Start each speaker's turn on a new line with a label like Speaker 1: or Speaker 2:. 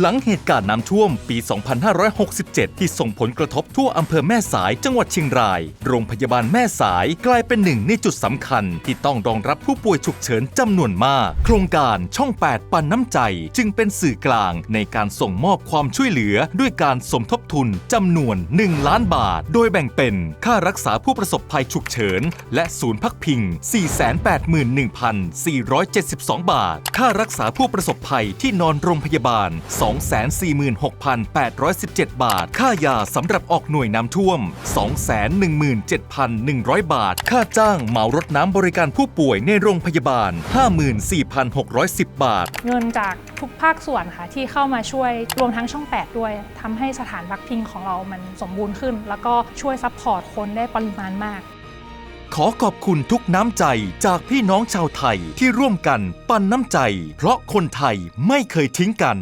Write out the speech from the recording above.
Speaker 1: หลังเหตุการณ์น้ำท่วมปี 2567 ที่ส่งผลกระทบทั่วอำเภอแม่สายจังหวัดเชียงราย โรงพยาบาลแม่สายกลายเป็นหนึ่งในจุดสำคัญ ที่ต้องรองรับผู้ป่วยฉุกเฉินจำนวนมาก โครงการช่อง 8 ปันน้ำใจ จึงเป็นสื่อกลางในการส่งมอบความช่วยเหลือ ด้วยการสมทบทุนจำนวน 1 ล้านบาท โดยแบ่งเป็นค่ารักษาผู้ประสบภัยฉุกเฉิน และศูนย์พักพิง 481,472 บาท ค่ารักษาผู้ประสบภัยที่นอนโรงพยาบาล246,817 บาท ค่ายาสำหรับออกหน่วยน้ำท่วม 217,100 บาท ค่าจ้างเหมารถน้ำบริการผู้ป่วยในโรงพยาบาล 54,610 บาท
Speaker 2: เงินจากทุกภาคส่วนค่ะที่เข้ามาช่วยรวมทั้งช่อง 8 ด้วยทำให้สถานพักพิงของเรามันสมบูรณ์ขึ้น แล้วก็ช่วยซัพพอร์ตคนได้ปริมาณมาก
Speaker 1: ขอขอบคุณทุกน้ำใจจากพี่น้องชาวไทยที่ร่วมกันปันน้ำใจ เพราะคนไทยไม่เคยทิ้งกัน